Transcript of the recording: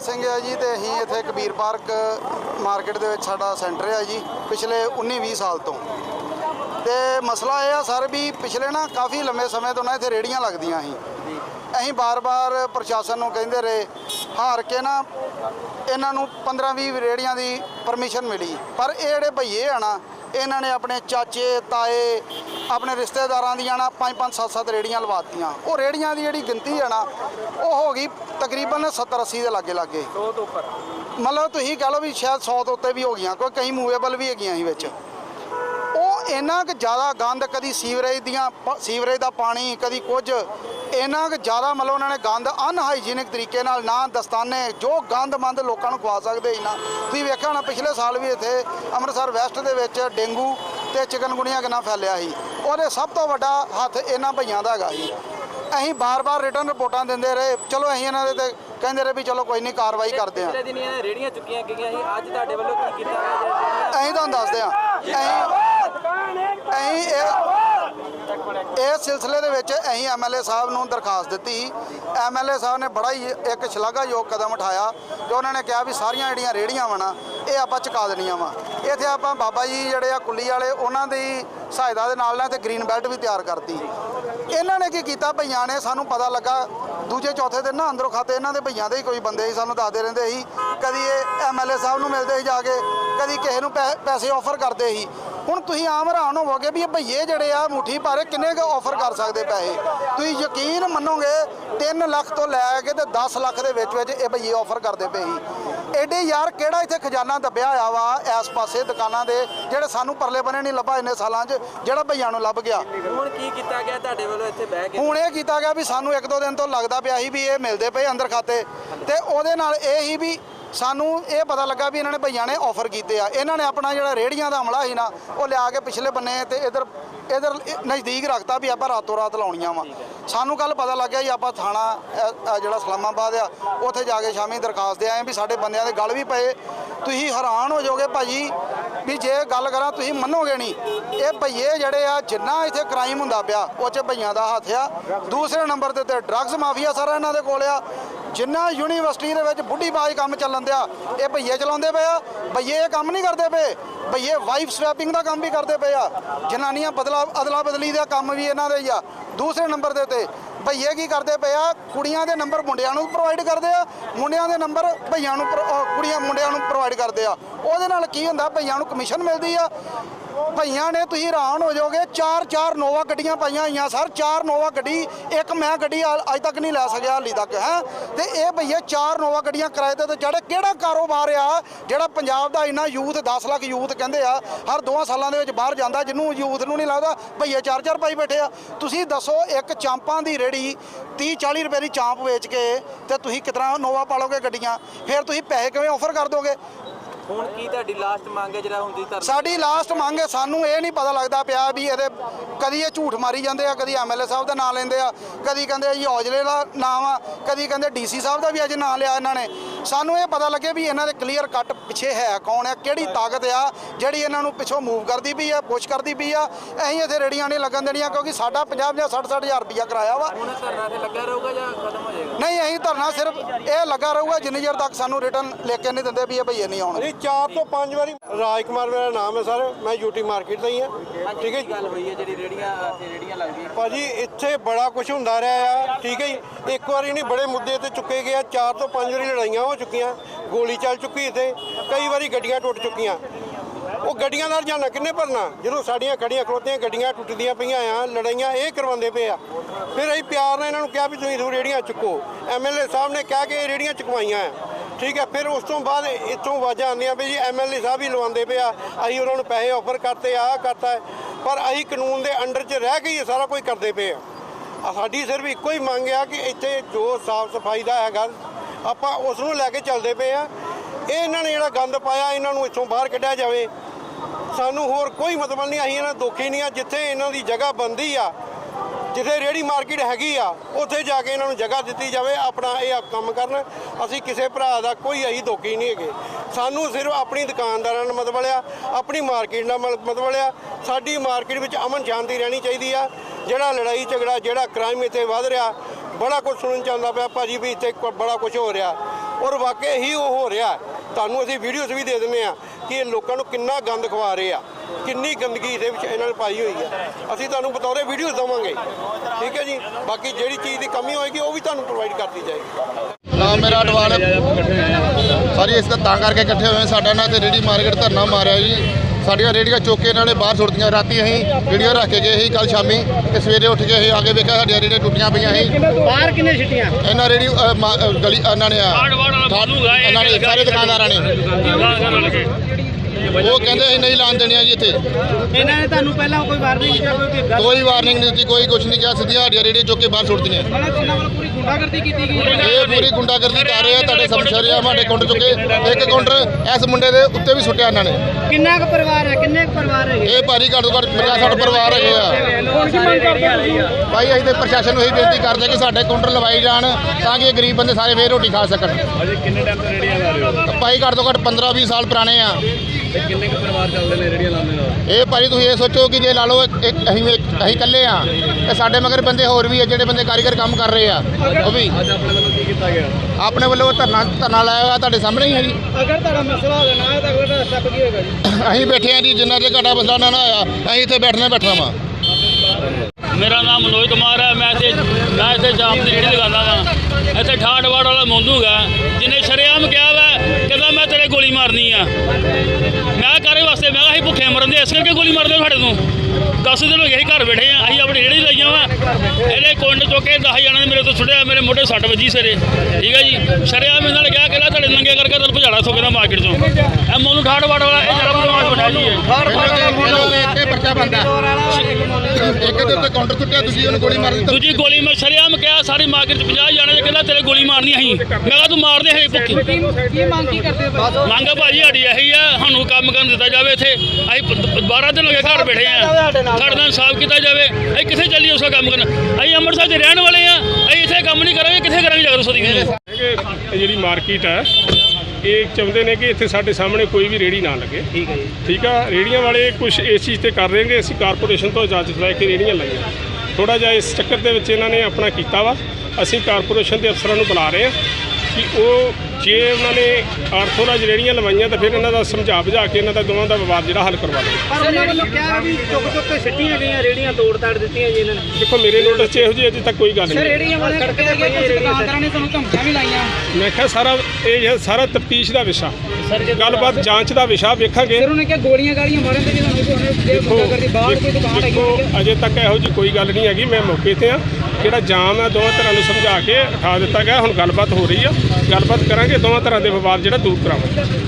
ਨਾਮ ਸਿੰਘ ਹੈ ਜੀ ਤੇ ਅਸੀਂ ਇੱਥੇ ਕਬੀਰ ਪਾਰਕ ਮਾਰਕੀਟ ਦੇ ਵਿੱਚ ਸਾਡਾ ਸੈਂਟਰ ਹੈ ਜੀ, ਪਿਛਲੇ 19-20 ਸਾਲ ਤੋਂ। ਤੇ ਮਸਲਾ ਇਹ ਆ ਸਰ ਵੀ ਪਿਛਲੇ ਨਾ ਕਾਫੀ ਲੰਮੇ ਸਮੇਂ ਤੋਂ ਨਾ ਇੱਥੇ ਰੇੜੀਆਂ ਲੱਗਦੀਆਂ ਸੀ। ਅਸੀਂ ਬਾਰ-ਬਾਰ ਪ੍ਰਸ਼ਾਸਨ ਨੂੰ ਕਹਿੰਦੇ ਰਹੇ, ਹਾਰ ਕੇ ਨਾ ਇਹਨਾਂ ਨੂੰ 15-20 ਰੇੜੀਆਂ ਦੀ ਪਰਮਿਸ਼ਨ ਮਿਲੀ। ਪਰ ਇਹ ਜਿਹੜੇ ਭਈਏ ਆ ਨਾ ਇਹਨਾਂ ਨੇ ਆਪਣੇ ਚਾਚੇ ਤਾਏ ਆਪਣੇ ਰਿਸ਼ਤੇਦਾਰਾਂ ਦੀਆਂ ਨਾ 5-5 7-7 ਰੇੜੀਆਂ ਲਵਾਤੀਆਂ। ਉਹ ਰੇੜੀਆਂ ਦੀ ਜਿਹੜੀ ਗਿਣਤੀ ਆ ਨਾ ਉਹ ਹੋ ਗਈ ਤਕਰੀਬਨ 70-80 ਦੇ ਲਾਗੇ ਲਾਗੇ। 100 ਤੋਂ ਉੱਪਰ। ਮਤਲਬ ਤੁਸੀਂ ਕਹ ਲਓ ਵੀ ਸ਼ਾਇਦ 100 ਤੋਂ ਉੱਤੇ ਵੀ ਹੋ ਗਈਆਂ ਕੋਈ ਕਈ ਮੂਵੇਬਲ ਵੀ ਹੈਗੀਆਂ ਸੀ ਵਿੱਚ। ਇੰਨਾ ਕੁ ਜ਼ਿਆਦਾ ਗੰਦ ਕਦੀ ਸੀਵਰੇਜ ਦੀਆਂ ਸੀਵਰੇਜ ਦਾ ਪਾਣੀ ਕਦੀ ਕੁਝ ਇੰਨਾ ਕੁ ਜ਼ਿਆਦਾ ਮਤਲਬ ਉਹਨਾਂ ਨੇ ਗੰਦ ਅਨਹਾਈਜੀਨਿਕ ਤਰੀਕੇ ਨਾਲ ਨਾ ਦਸਤਾਨੇ ਜੋ ਗੰਦਮੰਦ ਲੋਕਾਂ ਨੂੰ ਖਵਾ ਸਕਦੇ ਨਾ। ਤੁਸੀਂ ਵੇਖਿਆ ਹੋਣਾ ਪਿਛਲੇ ਸਾਲ ਵੀ ਇੱਥੇ ਅੰਮ੍ਰਿਤਸਰ ਵੈਸਟ ਦੇ ਵਿੱਚ ਡੇਂਗੂ ਤੇ ਚਿਕਨਗੁਨੀਆ ਕਿੰਨਾ ਫੈਲਿਆ ਸੀ। ਉਹਦੇ ਸਭ ਤੋਂ ਵੱਡਾ ਹੱਥ ਇਹਨਾਂ ਭਈਆਂ ਦਾ ਹੈਗਾ ਸੀ। ਅਸੀਂ ਬਾਰ-ਬਾਰ ਰਿਟਰਨ ਰਿਪੋਰਟਾਂ ਦਿੰਦੇ ਰਹੇ ਚਲੋ ਅਸੀਂ ਇਹਨਾਂ ਦੇ ਤੇ ਕਹਿੰਦੇ ਰਹੇ ਵੀ ਚਲੋ ਕੋਈ ਨਹੀਂ ਕਾਰਵਾਈ ਕਰਦੇ ਹਾਂ। ਪਿਛਲੇ ਰੇੜੀਆਂ ਚੁੱਕੀਆਂ ਗਈਆਂ ਸੀ ਅੱਜ ਤੁਹਾਡੇ ਵੱਲੋਂ ਕੀ ਕੀਤਾ? ਅਸੀਂ ਤੁਹਾਨੂੰ ਦੱਸਦੇ ਹਾਂ। ਅਸੀਂ ਅਸੀਂ ਇਹ ਇਸ ਸਿਲਸਿਲੇ ਦੇ ਵਿੱਚ ਅਸੀਂ ਐਮਐਲਏ ਸਾਹਿਬ ਨੂੰ ਦਰਖਾਸਤ ਦਿੱਤੀ। ਐਮਐਲਏ ਸਾਹਿਬ ਨੇ ਬੜਾ ਹੀ ਇੱਕ ਸ਼ਲਾਘਾਯੋਗ ਕਦਮ ਉਠਾਇਆ ਕਿ ਉਹਨਾਂ ਨੇ ਕਿਹਾ ਵੀ ਸਾਰੀਆਂ ਜਿਹੜੀਆਂ ਰੇੜੀਆਂ ਵਾ ਨਾ, ਇਹ ਆਪਾਂ ਚੁਕਾ ਦੇਣੀਆਂ ਵਾ। ਇੱਥੇ ਆਪਾਂ ਬਾਬਾ ਜੀ ਜਿਹੜੇ ਆ ਕੁੱਲੀ ਵਾਲੇ, ਉਹਨਾਂ ਦੀ ਸਹਾਇਤਾ ਦੇ ਨਾਲ ਨਾਲ ਤੇ ਗ੍ਰੀਨ ਬੈਲਟ ਵੀ ਤਿਆਰ ਕਰਤੀ। ਇਹਨਾਂ ਨੇ ਕੀ ਕੀਤਾ? ਭਈਆਂ ਨੇ ਸਾਨੂੰ ਪਤਾ ਲੱਗਾ, ਦੂਜੇ ਚੌਥੇ ਦਿਨ ਨਾ ਅੰਦਰੋਂ ਖਾਤੇ ਇਹਨਾਂ ਦੇ ਭਈਆਂ ਦੇ ਹੀ ਕੋਈ ਬੰਦੇ ਸੀ, ਸਾਨੂੰ ਦੱਸਦੇ ਰਹਿੰਦੇ ਸੀ। ਕਦੀ ਇਹ ਐਮਐਲਏ ਸਾਹਿਬ ਨੂੰ ਮਿਲਦੇ ਸੀ ਜਾ ਕੇ, ਕਦੀ ਕਿਸੇ ਨੂੰ ਪੈ- ਪੈਸੇ ਆਫਰ ਕਰਦੇ ਸੀ। ਹੁਣ ਤੁਸੀਂ ਆਮ ਹੈਰਾਨ ਹੋਵੋਗੇ ਵੀ ਇਹ ਭਈਏ ਜਿਹੜੇ ਆ ਮੁੱਠੀ ਭਾਰੇ ਕਿੰਨੇ ਕੁ ਆਫਰ ਕਰ ਸਕਦੇ ਪੈਸੇ? ਤੁਸੀਂ ਯਕੀਨ ਮੰਨੋਗੇ 3 ਲੱਖ ਤੋਂ ਲੈ ਕੇ ਤੇ 10 ਲੱਖ ਦੇ ਵਿੱਚ ਵਿੱਚ ਇਹ ਭਈਏ ਆਫਰ ਕਰਦੇ ਪਏ ਸੀ। ਐਡੇ ਯਾਰ ਕਿਹੜਾ ਇੱਥੇ ਖਜ਼ਾਨਾ ਦੱਬਿਆ ਹੋਇਆ ਵਾ ਇਸ ਪਾਸੇ ਦੁਕਾਨਾਂ ਦੇ ਜਿਹੜੇ ਸਾਨੂੰ ਪਰਲੇ ਬੰਨੇ ਨਹੀਂ ਲੱਭਾ ਇੰਨੇ ਸਾਲਾਂ 'ਚ ਜਿਹੜਾ ਭਈਆਂ ਨੂੰ ਲੱਭ ਗਿਆ। ਹੁਣ ਕੀ ਕੀਤਾ ਗਿਆ? ਤੁਹਾਡੇ ਵੱਲੋਂ ਇੱਥੇ ਬਹਿ ਕੇ ਹੁਣ ਇਹ ਕੀਤਾ ਗਿਆ ਵੀ ਸਾਨੂੰ ਇੱਕ ਦੋ ਦਿਨ ਤੋਂ ਲੱਗਦਾ ਪਿਆ ਸੀ ਵੀ ਇਹ ਮਿਲਦੇ ਪਏ ਅੰਦਰ ਖਾਤੇ। ਤੇ ਉਹਦੇ ਨਾਲ ਇਹ ਹੀ ਵੀ ਸਾਨੂੰ ਇਹ ਪਤਾ ਲੱਗਾ ਵੀ ਇਹਨਾਂ ਨੇ ਭਈਆਂ ਨੇ ਆਫਰ ਕੀਤੇ ਆ। ਇਹਨਾਂ ਨੇ ਆਪਣਾ ਜਿਹੜਾ ਰੇੜੀਆਂ ਦਾ ਅਮਲਾ ਸੀ ਨਾ, ਉਹ ਲਿਆ ਕੇ ਪਿਛਲੇ ਬੰਨੇ ਤੇ ਇਧਰ ਇਧਰ ਨਜ਼ਦੀਕ ਰੱਖਤਾ ਵੀ ਆਪਾਂ ਰਾਤੋਂ ਰਾਤ ਲਾਉਣੀਆਂ ਵਾ। ਸਾਨੂੰ ਕੱਲ ਪਤਾ ਲੱਗਿਆ ਜੀ ਆਪਾਂ ਥਾਣਾ ਜਿਹੜਾ ਇਸਲਾਮਾਬਾਦ ਆ, ਉੱਥੇ ਜਾ ਕੇ ਸ਼ਾਮੀ ਦਰਖਾਸਤ ਦੇ ਆਏ ਵੀ ਸਾਡੇ ਬੰਦਿਆਂ ਦੇ ਗਲ ਵੀ ਪਏ। ਤੁਸੀਂ ਹੈਰਾਨ ਹੋ ਜਾਓਗੇ ਭਾਜੀ ਵੀ ਜੇ ਗੱਲ ਕਰਾਂ ਤੁਸੀਂ ਮੰਨੋਗੇ ਨਹੀਂ। ਇਹ ਭਈਏ ਜਿਹੜੇ ਆ, ਜਿੰਨਾ ਇੱਥੇ ਕ੍ਰਾਈਮ ਹੁੰਦਾ ਪਿਆ, ਉਹ 'ਚ ਭਈਆਂ ਦਾ ਹੱਥ ਆ। ਦੂਸਰੇ ਨੰਬਰ ਤੇ ਤੇ ਡਰੱਗਸ ਮਾਫੀਆ ਸਾਰਾ ਇਹਨਾਂ ਦੇ ਕੋਲ ਆ। ਜਿੰਨਾ ਯੂਨੀਵਰਸਿਟੀ ਦੇ ਵਿੱਚ ਬੁੱਢੀਬਾਜ਼ ਕੰਮ ਚੱਲਣ ਦਿਆ, ਇਹ ਭਈਏ ਚਲਾਉਂਦੇ ਪਏ ਆ, ਭਈਏ ਇਹ ਕੰਮ ਨਹੀਂ ਕਰਦੇ ਪਏ, ਭਈਏ ਵਾਈਫ ਸਵੈਪਿੰਗ ਦਾ ਕੰਮ ਵੀ ਕਰਦੇ ਪਏ ਆ, ਜਨਾਨੀਆਂ ਬਦਲਾ ਅਦਲਾ ਬਦਲੀ ਦਾ ਕੰਮ ਵੀ ਇਹਨਾਂ ਦੇ ਹੀ ਆ। ਦੂਸਰੇ ਨੰਬਰ ਦੇ ਉੱਤੇ, ਭਈਏ ਕੀ ਕਰਦੇ ਪਏ ਆ, ਕੁੜੀਆਂ ਦੇ ਨੰਬਰ ਮੁੰਡਿਆਂ ਨੂੰ ਪ੍ਰੋਵਾਈਡ ਕਰਦੇ ਆ, ਮੁੰਡਿਆਂ ਦੇ ਨੰਬਰ ਭਈਆਂ ਨੂੰ ਪ੍ਰੋ- ਕੁੜੀਆਂ ਮੁੰਡਿਆਂ ਨੂੰ ਪ੍ਰੋਵਾਈਡ ਕਰਦੇ ਆ। ਉਹਦੇ ਨਾਲ ਕੀ ਹੁੰਦਾ, ਭਈਆਂ ਨੂੰ ਕਮਿਸ਼ਨ ਮਿਲਦੀ ਆ। ਭਈਆਂ ਨੇ ਤੁਸੀਂ ਹੈਰਾਨ ਹੋ ਜਾਓਗੇ, ਚਾਰ ਚਾਰ ਨੋਵਾ ਗੱਡੀਆਂ ਪਾਈਆਂ ਹੋਈਆਂ, ਸਰ, ਚਾਰ ਨੋਵਾ ਗੱਡੀ, ਇੱਕ ਮੈਂ ਗੱਡੀ ਹਾਲ- ਅੱਜ ਤੱਕ ਨਹੀਂ ਲੈ ਸਕਿਆ ਹਾਲੀ ਤੱਕ, ਹੈ? ਤੇ ਇਹ ਭਈਏ ਚਾਰ ਨੋਵਾ ਗੱਡੀਆਂ ਕਿਰਾਏ ਤੇ ਤੇ ਜਿਹੜੇ ਕਿਹੜਾ ਕਾਰੋਬਾਰ ਆ ਜਿਹੜਾ ਪੰਜਾਬ ਦਾ ਇੰਨਾ ਯੂਥ 10 ਲੱਖ ਯੂਥ ਕਹਿੰਦੇ ਆ, ਹਰ ਦੋਆਂ ਸਾਲਾਂ ਦੇ ਵਿੱਚ ਬਾਹਰ ਜਾਂਦਾ, ਜਿਹਨੂੰ ਯੂਥ ਨੂੰ ਨਹੀਂ ਲੱਗਦਾ, ਭਈਏ ਚਾਰ ਚਾਰ ਪਾਈ ਬੈਠੇ ਆ। ਤੁਸੀਂ ਦੱਸੋ, ਇੱਕ ਚਾਂਪਾਂ ਦੀ ਰੇੜੀ 30 40 ਰੁਪਏ ਦੀ ਚਾਂਪ ਵੇਚ ਕੇ ਤੇ ਤੁਸੀਂ ਕਿਤਨਾ ਨੋਵਾ ਪਾਲੋਗੇ ਗੱਡੀਆਂ? ਫਿਰ ਤੁਸੀਂ ਪੈਸੇ ਕਿਵੇਂ ਆਫਰ ਕਰ ਦੋਗੇ? ਹੁਣ ਕੀ ਤੁਹਾਡੀ ਲਾਸਟ ਮੰਗ ਹੈ ਜਿਹੜਾ ਹੁੰਦੀ ਧਰਨਾ? ਸਾਡੀ ਲਾਸਟ ਮੰਗ ਹੈ ਸਾਨੂੰ ਇਹ ਨਹੀਂ ਪਤਾ ਲੱਗਦਾ ਪਿਆ ਵੀ ਇਹਦੇ ਕਦੀ ਇਹ ਝੂਠ ਮਾਰੀ ਜਾਂਦੇ ਆ ਕਦੀ ਐਮਐਲਏ ਸਾਹਿਬ ਦਾ ਨਾਮ ਲੈਂਦੇ ਆ ਕਦੀ ਕਹਿੰਦੇ ਜੀ ਔਜਲੇ ਦਾ ਨਾਮ ਆ ਕਦੀ ਕਹਿੰਦੇ ਡੀਸੀ ਸਾਹਿਬ ਦਾ ਵੀ ਅੱਜ ਨਾਮ ਲਿਆ ਇਹਨਾਂ ਨੇ। ਸਾਨੂੰ ਇਹ ਪਤਾ ਲੱਗੇ ਵੀ ਇਹਨਾਂ ਦੇ ਕਲੀਅਰ ਕੱਟ ਪਿੱਛੇ ਹੈ ਕੌਣ ਆ ਕਿਹੜੀ ਤਾਕਤ ਆ ਜਿਹੜੀ ਇਹਨਾਂ ਨੂੰ ਪਿੱਛੋਂ ਮੂਵ ਕਰਦੀ ਪਈ ਆ ਪੁਸ਼ ਕਰਦੀ ਪਈ ਆ। ਅਸੀਂ ਇੱਥੇ ਰੇੜੀਆਂ ਨਹੀਂ ਲੱਗਣ ਦੇਣੀਆਂ ਕਿਉਂਕਿ ਸਾਡਾ 50 ਜਾਂ 60 60 ਹਜ਼ਾਰ ਰੁਪਇਆ ਕਿਰਾਇਆ ਵਾ। ਹੁਣ ਧਰਨਾ ਤੇ ਲੱਗਾ ਰਹੂਗਾ ਜਾਂ ਖਤਮ ਹੋ ਜਾਏਗਾ? ਨਹੀਂ ਅਸੀਂ ਧਰਨਾ ਸਿਰਫ ਇਹ ਲੱਗਾ ਰਹੂਗਾ ਜਿੰਨੀ ਚਿਰ ਤੱਕ ਸਾਨੂੰ ਰਿਟਰਨ ਲਿਖ ਕੇ ਨਹੀਂ ਦਿੰਦੇ ਵੀ ਇਹ ਭਈਏ ਨਹੀਂ ਆਉਣਗੇ। ਚਾਰ ਤੋਂ ਪੰਜ ਵਾਰੀ। ਰਾਜ ਕੁਮਾਰ ਮੇਰਾ ਨਾਮ ਹੈ ਸਰ ਮੈਂ ਯੂਟੀ ਮਾਰਕੀਟ ਦਾ ਹੀ ਹਾਂ। ਠੀਕ ਹੈ ਗੱਲ ਹੋਈ ਹੈ ਜਿਹੜੀ ਰੇੜੀਆਂ ਇੱਥੇ ਰੇੜੀਆਂ ਲੱਗਦੀਆਂ? ਭਾਜੀ ਇੱਥੇ ਬੜਾ ਕੁਝ ਹੁੰਦਾ ਰਿਹਾ ਆ ਠੀਕ ਹੈ ਜੀ। ਇੱਕ ਵਾਰੀ ਨਹੀਂ ਬੜੇ ਮੁੱਦੇ ਤੇ ਚੁੱਕੇ ਗਏ ਆ। ਚਾਰ ਤੋਂ ਪੰਜ ਵਾਰੀ ਲੜਾਈਆਂ ਹੋ ਚੁੱਕੀਆਂ ਗੋਲੀ ਚੱਲ ਚੁੱਕੀ ਇੱਥੇ। ਕਈ ਵਾਰੀ ਗੱਡੀਆਂ ਟੁੱਟ ਚੁੱਕੀਆਂ। ਉਹ ਗੱਡੀਆਂ ਨਾਲ ਜਾਣਾ ਕਿੰਨੇ ਭਰਨਾ? ਜਦੋਂ ਸਾਡੀਆਂ ਖੜੀਆਂ ਖਲੋਤੀਆਂ ਗੱਡੀਆਂ ਟੁੱਟਦੀਆਂ ਪਈਆਂ ਆ ਲੜਾਈਆਂ ਇਹ ਕਰਵਾਉਂਦੇ ਪਏ ਆ। ਫਿਰ ਅਸੀਂ ਪਿਆਰ ਨਾਲ ਇਹਨਾਂ ਨੂੰ ਕਿਹਾ ਵੀ ਤੁਸੀਂ ਦੋ ਰੇੜੀਆਂ ਚੁੱਕੋ ਐਮਐਲਏ ਸਾਹਿਬ ਨੇ ਕਿਹਾ ਕਿ ਇਹ ਰੇੜੀਆਂ ਚੁਕਵਾਈਆਂ ਆ। ਠੀਕ ਹੈ, ਫਿਰ ਉਸ ਤੋਂ ਬਾਅਦ ਇੱਥੋਂ ਆਵਾਜ਼ਾਂ ਆਉਂਦੀਆਂ ਵੀ ਜੀ ਐਮਐਲਏ ਸਾਹਿਬ ਹੀ ਲਵਾਉਂਦੇ ਪਏ ਆ। ਅਸੀਂ ਉਹਨਾਂ ਨੂੰ ਪੈਸੇ ਆਫਰ ਕਰਤੇ, ਆਹ ਕਰਤਾ। ਪਰ ਅਸੀਂ ਕਾਨੂੰਨ ਦੇ ਅੰਡਰ 'ਚ ਰਹਿ ਕੇ ਹੀ ਸਾਰਾ ਕੁਝ ਕਰਦੇ ਪਏ ਆ। ਆ ਸਾਡੀ ਸਿਰਫ ਇੱਕੋ ਹੀ ਮੰਗ ਆ ਕਿ ਇੱਥੇ ਜੋ ਸਾਫ਼ ਸਫ਼ਾਈ ਦਾ ਹੈਗਾ, ਆਪਾਂ ਉਸ ਨੂੰ ਲੈ ਕੇ ਚੱਲਦੇ ਪਏ ਆ। ਇਹ ਇਹਨਾਂ ਨੇ ਜਿਹੜਾ ਗੰਦ ਪਾਇਆ, ਇਹਨਾਂ ਨੂੰ ਇੱਥੋਂ ਬਾਹਰ ਕੱਢਿਆ ਜਾਵੇ। ਸਾਨੂੰ ਹੋਰ ਕੋਈ ਮਤਲਬ ਨਹੀਂ, ਅਸੀਂ ਇਹਨਾਂ ਦੁਖੀ ਨਹੀਂ ਆ, ਜਿੱਥੇ ਇਹਨਾਂ ਦੀ ਜਗ੍ਹਾ ਬੰਦੀ ਆ ਜਿੱਥੇ ਰੇੜੀ ਮਾਰਕੀਟ ਹੈਗੀ ਆ, ਉੱਥੇ ਜਾ ਕੇ ਇਹਨਾਂ ਨੂੰ ਜਗ੍ਹਾ ਦਿੱਤੀ ਜਾਵੇ, ਆਪਣਾ ਇਹ ਕੰਮ ਕਰਨ। ਅਸੀਂ ਕਿਸੇ ਭਰਾ ਦਾ ਕੋਈ ਅਸੀਂ ਦੋਖੀ ਨਹੀਂ ਹੈਗੇ। ਸਾਨੂੰ ਸਿਰਫ ਆਪਣੀ ਦੁਕਾਨਦਾਰਾਂ ਨਾਲ ਮਤਲਬ ਲਿਆ ਆਪਣੀ ਮਾਰਕੀਟ ਨਾਲ ਮਤਲਬ ਆ ਸਾਡੀ ਮਾਰਕੀਟ ਵਿੱਚ ਅਮਨ ਸ਼ਾਂਤੀ ਰਹਿਣੀ ਚਾਹੀਦੀ ਆ। ਜਿਹੜਾ ਲੜਾਈ ਝਗੜਾ, ਜਿਹੜਾ ਕ੍ਰਾਈਮ ਇੱਥੇ ਵੱਧ ਰਿਹਾ, ਬੜਾ ਕੁਝ ਸੁਣਨ ਚ ਆਉਂਦਾ ਪਿਆ। ਭਾਜੀ ਵੀ ਇੱਥੇ ਬੜਾ ਕੁਝ ਹੋ ਰਿਹਾ। ਔਰ ਵਾਕਿਆ ਹੀ ਉਹ ਹੋ ਰਿਹਾ। ਤੁਹਾਨੂੰ ਅਸੀਂ ਵੀਡੀਓਜ਼ ਵੀ ਦੇ ਦਿੰਦੇ ਆ ਕਿ ਇਹ ਲੋਕਾਂ ਨੂੰ ਕਿੰਨਾ ਗੰਦ ਖਵਾ ਰਹੇ ਆ। ਕਿੰਨੀ ਗੰਦਗੀ ਇਹਦੇ ਵਿੱਚ ਇਹਨਾਂ ਨੇ ਪਾਈ ਹੋਈ ਹੈ। ਅਸੀਂ ਤੁਹਾਨੂੰ ਬਤੌਰੇ ਵੀਡੀਓਜ਼ ਦਵਾਂਗੇ। ਠੀਕ ਹੈ ਜੀ? ਬਾਕੀ ਜਿਹੜੀ ਚੀਜ਼ ਦੀ ਕਮੀ ਹੋਏਗੀ ਉਹ ਵੀ ਤੁਹਾਨੂੰ ਪ੍ਰੋਵਾਈਡ ਕਰਤੀ ਜਾਏਗੀ। ਨਾਮ ਮੇਰਾ ਅਡਵਾਲ ਸਾਰੀ ਇਸ ਦਾ ਤਾਂ ਕਰਕੇ ਇਕੱਠੇ ਹੋਏ। ਸਾਡਾ ਨਾ ਤੇ ਰੇੜੀ ਮਾਰਕੀਟ ਧਰਨਾ ਮਾਰਿਆ ਜੀ। ਸਾਡੀਆਂ ਰੇੜੀਆਂ ਚੁੱਕ ਕੇ ਇਹਨਾਂ ਨੇ ਬਾਹਰ ਸੁੱਟਦੀਆਂ ਰਾਤੀ ਅਸੀਂ ਰੇੜੀਆਂ ਰੱਖ ਕੇ ਗਏ ਸੀ ਕੱਲ ਸ਼ਾਮੀ। ਤੇ ਸਵੇਰੇ ਉੱਠ ਕੇ ਅਸੀਂ ਆ ਕੇ ਵੇਖਿਆ ਸਾਡੀਆਂ ਰੇੜੀਆਂ ਟੁੱਟੀਆਂ ਪਈਆਂ ਸੀ। ਬਾਹਰ ਕਿੰਨੇ ਛਿੱਟੀਆਂ ਇਹਨਾਂ ਰੇੜੀ ਗਲੀ ਇਹਨਾਂ ਨੇ ਆ ਇਹਨਾਂ ਨੇ। ਸਾਰੇ ਦੁਕਾਨਦਾਰਾਂ ਨੇ। ਉਹ ਕਹਿੰਦੇ ਅਸੀਂ ਨਹੀਂ ਲਾਣ ਦੇਣੀਆਂ ਜੀ ਇੱਥੇ। ਇਹਨਾਂ ਨੇ ਤੁਹਾਨੂੰ ਪਹਿਲਾਂ ਕੋਈ ਵਾਰਨਿੰਗ ਜਾਂ ਕੋਈ ਗੱਲ ਕੋਈ ਵਾਰਨਿੰਗ ਨਹੀਂ ਦਿੱਤੀ ਕੋਈ ਕੁਝ ਨਹੀਂ ਕਿਹਾ ਸਿੱਧੀਆਂ ਸਾਡੀਆਂ ਰੇੜੀਆਂ ਚੁੱਕ ਕੇ ਬਾਹਰ ਉਹਨਾਂ ਵੱਲੋਂ ਪੂਰੀ ਗੁੰਡਾਗਰਦੀ ਕੀਤੀ ਗਈ ਹੈ। ਇਹ ਪੂਰੀ ਗੁੰਡਾਗਰਦੀ ਕਰ ਰਹੇ ਆ ਤੁਹਾਡੇ ਸਮਸ਼ਰਿਆ ਸਾਡੇ ਕਾਊਂਟਰ ਚੁੱਕੇ। ਇੱਕ ਕਾਊਂਟਰ ਇਸ ਮੁੰਡੇ ਦੇ ਉੱਤੇ ਵੀ ਸੁੱਟਿਆ ਇਹਨਾਂ ਨੇ। ਕਿੰਨਾ ਕੁ ਪਰਿਵਾਰ ਹੈ? ਕਿੰਨੇ ਕੁ ਪਰਿਵਾਰ ਹੈਗੇ? ਇਹ ਭਾਰੀ ਘੱਟ ਤੋਂ ਘੱਟ 50 60 ਪਰਿਵਾਰ ਹੈਗੇ ਆ। ਹੁਣ ਕੀ ਮੰਗ ਕਰਦੇ ਹੋ ਭਾਈ ਅਸੀਂ ਤੇ ਪ੍ਰਸ਼ਾਸਨ ਨੂੰ ਇਹੀ ਬੇਨਤੀ ਕਰਦੇ ਕਿ ਸਾਡੇ ਕਾਊਂਟਰ ਲਵਾਈ ਜਾਣ ਤਾਂ ਕਿ ਇਹ ਗਰੀਬ ਬੰਦੇ ਸਾਰੇ ਫੇਰ ਰੋਟੀ ਖਾ ਸਕਣ। ਕਿੰਨੇ ਟਾਈਮ ਤੋਂ ਰੇੜੀਆਂ ਲਾ ਰਹੇ ਹੋ? ਭਾਈ ਘੱਟ ਤੋਂ ਘੱਟ 15 20 ਸਾਲ ਪੁਰਾਣੇ ਆ। ਤੇ ਕਿੰਨੇ ਕੁ ਪਰਿਵਾਰ ਚੱਲਦੇ ਨੇ ਰੇੜੀਆਂ ਲਾਉਂਦੇ ਨਾਲ? ਇਹ ਭਾਈ ਤੁਸੀਂ ਇਹ ਸੋਚੋ ਕਿ ਜੇ ਲਾ ਲਓ ਇੱਕ ਅਸੀਂ ਅਸੀਂ ਇਕੱਲੇ ਆ। ਤੇ ਸਾਡੇ ਮਗਰ ਬੰਦੇ ਹੋਰ ਵੀ ਆ ਜਿਹੜੇ ਬੰਦੇ ਕਾਰੀਗਰ ਕੰਮ ਕਰ ਰਹੇ ਆ। ਉਹ ਵੀ। ਅੱਜ ਆਪਣੇ ਵੱਲੋਂ ਕੀ ਕੀਤਾ ਗਿਆ? ਆਪਣੇ ਵੱਲੋਂ ਧਰਨਾ ਧਰਨਾ ਲਾਇਆ ਹੋਇਆ ਤੁਹਾਡੇ ਸਾਹਮਣੇ ਹੀ ਹੈ ਜੀ। ਅਗਰ ਤੁਹਾਡਾ ਮਸਲਾ ਹੋ ਜਾਣਾ ਤਾਂ ਅਗਲਾ ਸਟੈਪ ਕੀ ਹੋਏਗਾ ਜੀ? ਅਸੀਂ ਬੈਠੇ ਆ ਜੀ ਜਿੰਨਾ ਚਿਰ ਘਾਟਾ ਮਸਲਾ ਨਾ ਨਾ ਆਇਆ ਅਸੀਂ ਇੱਥੇ ਬੈਠਣਾ ਹੀ ਬੈਠਣਾ ਵਾ। ਮੇਰਾ ਨਾਮ ਮਨੋਜ ਕੁਮਾਰ ਹੈ ਮੈਂ ਇੱਥੇ ਮੈਂ ਇੱਥੇ ਜਾਮ ਦੀ ਰੇੜੀ ਲਗਾਉਂਦਾ ਵਾਂ। ਇੱਥੇ ਠਾੜਵਾੜ ਵਾਲਾ ਮੋਂਦੂਗਾ, ਜਿਹਨੇ ਸ਼ਰੇਆਮ ਕਿਹਾ ਵਾ, ਕਹਿੰਦਾ ਮੈਂ ਤੇਰੇ ਗੋਲੀ ਮਾਰਨੀ ਆ। ਮੈਂ ਕਾਰੇ ਵਾਸਤੇ, ਮੈਂ ਕਿਹਾ ਅਸੀਂ ਭੁੱਖੇ ਮਰਨ ਦੇ, ਇਸ ਕਰਕੇ ਗੋਲੀ ਮਾਰਦੇ ਸਾਡੇ ਨੂੰ 10 ਦਿਨ ਹੋ ਗਏ ਅਸੀਂ ਘਰ ਬੈਠੇ ਆ, ਅਸੀਂ ਆਪਣੀ ਰੇੜੀ ਲਾਈਆਂ ਵਾ। ਇਹਨੇ ਕੁੰਡ ਚੁੱਕ ਕੇ 10 ਜਣਾਂ ਨੇ ਮੇਰੇ ਤੋਂ ਸੁੱਟਿਆ, ਮੇਰੇ ਮੋਢੇ ਸੱਟ ਵੱਜੀ ਸਿਰੇ। ਠੀਕ ਹੈ ਜੀ? ਸ਼ਰੇਆਮ ਇਹਨਾਂ ਨੇ ਕਿਹਾ, ਕਹਿੰਦਾ ਤੁਹਾਡੇ ਨੰਗੇ ਕਰਕੇ ਤੈਨੂੰ ਭਜਾੜਾ ਸੋਕੇ ਮਾਰਕੀਟ ਚੋਂ। ਇਹ ਮੋਨੂੰ ਠਾੜਵਾੜ ਵਾਲਾ, ਇਹ ਜਰਾ ਬਦਮਾਸ਼ ਬਣਿਆ ਜੀ। ਇਹ ਇਹਨਾਂ ਪਰਚਾ ਬੰਦਾ। ਇੱਕ ਦੇ ਉੱਤੇ ਕਾਊਂਟਰ ਸੁੱਟਿਆ ਤੁਸੀਂ ਉਹਨੂੰ ਗੋਲੀ ਮਾਰ ਦਿੱਤੀ। ਦੂਜੀ ਗੋਲੀ ਮੈਂ ਸ਼ਰੇਆਮ ਕਿਹਾ ਸਾਰੀ ਮਾਰਕੀਟ ਚ 50 ਜਾਣੇ ਦੇ ਕਹਿੰਦਾ ਤੇਰੇ ਗੋਲੀ ਮਾਰਨੀ ਅਸੀਂ। ਮੈਂ ਕਿਹਾ ਤੂੰ ਮਾਰਦੇ ਹੈ ਭੁੱਖੀ। ਕੀ ਮੰਗ ਕੀ ਕਰਦੇ ਹੋ ਮੰਗ ਭਾਜੀ ਸਾਡੀ ਇਹੀ ਆ ਸਾਨੂੰ ਕੰਮ ਕਰਨ ਦਿੱਤਾ ਜਾਵੇ ਇੱਥੇ। ਅਸੀਂ 12 ਦਿਨ ਹੋ ਗਏ ਘਰ ਬੈਠੇ ਆ ਸਾਡੇ ਨਾਲ ਇਨਸਾਫ ਕੀਤਾ ਜਾਵੇ। ਅਸੀਂ ਕਿੱਥੇ ਚੱਲੀਏ ਉਸ ਦਾ ਕੰਮ ਕਰਨ? ਅਸੀਂ ਅੰਮ੍ਰਿਤਸਰ ਦੇ ਰਹਿਣ ਵਾਲੇ ਆ ਅਸੀਂ ਇੱਥੇ ਕੰਮ ਨਹੀਂ ਕਰਾਂਗੇ ਕਿੱਥੇ ਕਰਾਂਗੇ ਸੋਦੀ ਇਹ ਜਿਹੜੀ ਮਾਰਕੀਟ ਹੈ ਇਹ ਚਾਹੁੰਦੇ ਨੇ ਕਿ ਇੱਥੇ ਸਾਡੇ ਸਾਹਮਣੇ ਕੋਈ ਵੀ ਰੇੜੀ ਨਾ ਲੱਗੇ। ਠੀਕ ਹੈ ਠੀਕ ਆ? ਰੇੜੀਆਂ ਵਾਲੇ ਕੁਝ ਇਸ ਚੀਜ਼ ਤੇ ਕਰ ਰਹੇ ਨੇ ਅਸੀਂ ਕਾਰਪੋਰੇਸ਼ਨ ਤੋਂ ਇਜਾਜ਼ਤ ਲੈ ਕੇ ਰੇੜੀਆਂ ਲਾਈਆਂ। ਥੋੜਾ ਜਿਹਾ ਇਸ ਚੱਕਰ ਦੇ ਵਿੱਚ ਇਹਨਾਂ ਨੇ ਆਪਣਾ ਕੀਤਾ ਵਾ। ਅਸੀਂ ਕਾਰਪੋਰੇਸ਼ਨ ਦੇ ਅਫਸਰਾਂ ਨੂੰ ਬੁਲਾ ਰਹੇ ਹਾਂ। ਕਿ ਉਹ ਜੇ ਉਹਨਾਂ ਨੇ ਆਰਥੋਰਾਜ ਰੇੜੀਆਂ ਲਵਾਈਆਂ ਤਾਂ ਫਿਰ ਇਹਨਾਂ ਦਾ ਸਮਝਾ ਬੁਝਾ ਕੇ ਇਹਨਾਂ ਦਾ ਦੋਵਾਂ ਦਾ ਵਿਵਾਦ ਜਿਹੜਾ ਹੱਲ ਕਰਵਾ ਲਓ। ਪਰ ਉਹਨਾਂ ਵੱਲੋਂ ਕਿਹਾ ਵੀ ਚੁੱਕ ਚੁੱਕ ਕੇ ਸਿੱਟੀਆਂ ਗਈਆਂ ਰੇੜੀਆਂ ਤੋੜ ਤਾੜ ਦਿੱਤੀਆਂ ਜੀ ਇਹਨਾਂ ਨੇ। ਦੇਖੋ ਮੇਰੇ ਨੋਟਿਸ 'ਚ ਇਹੋ ਜਿਹੀ ਅਜੇ ਤੱਕ ਕੋਈ ਗੱਲ ਸਰ ਨਹੀਂ। ਰੇੜੀਆਂ ਵਾਲੇ ਕੱਟੇ ਗਏ ਕੁਝ ਦੁਕਾਨਦਾਰਾਂ ਨੇ ਸਾਨੂੰ ਧਮਕੀਆਂ ਵੀ ਲਾਈਆਂ। ਮੈਂ ਕਿਹਾ ਸਾਰਾ ਇਹ ਹੈ ਸਾਰਾ ਤਫਤੀਸ਼ ਦਾ ਵਿਸ਼ਾ ਗੱਲਬਾਤ ਜਾਂਚ ਦਾ ਵਿਸ਼ਾ ਵੇਖਾਂਗੇ। ਫਿਰ ਉਹਨੇ ਕਿਹਾ ਗੋਲੀਆਂ ਗਾਲੀਆਂ ਮਾਰਨ ਤੇ ਜਦੋਂ ਕੋਈ ਉਹਨੇ ਜੇ ਦੇਖੋ ਗੁੰਡਾਗਰਦੀ ਬਾਹਰ ਕੋਈ ਦੁਕਾਨ ਹੈਗੀ ਦੇਖੋ। ਅਜੇ ਤੱਕ ਇਹੋ ਜੀ ਕੋਈ ਗੱਲ ਨਹੀਂ ਹੈਗੀ ਮੈਂ ਮੌਕੇ ਤੇ ਆ ਜਿਹੜਾ ਜਾਮ ਹੈ ਦੋਵਾਂ ਤਰ੍ਹਾਂ ਨੂੰ ਸਮਝਾ ਕੇ ਉਠਾ ਦਿੱਤਾ ਗਿਆ। ਹੁਣ ਗੱਲਬਾਤ ਹੋ ਰਹੀ ਆ। ਗੱਲਬਾਤ ਕਰਾਂਗੇ, ਦੋਵਾਂ ਤਰ੍ਹਾਂ ਦੇ ਵਿਵਾਦ ਜਿਹੜਾ ਦੂਰ ਕਰਾਵਾਂਗੇ।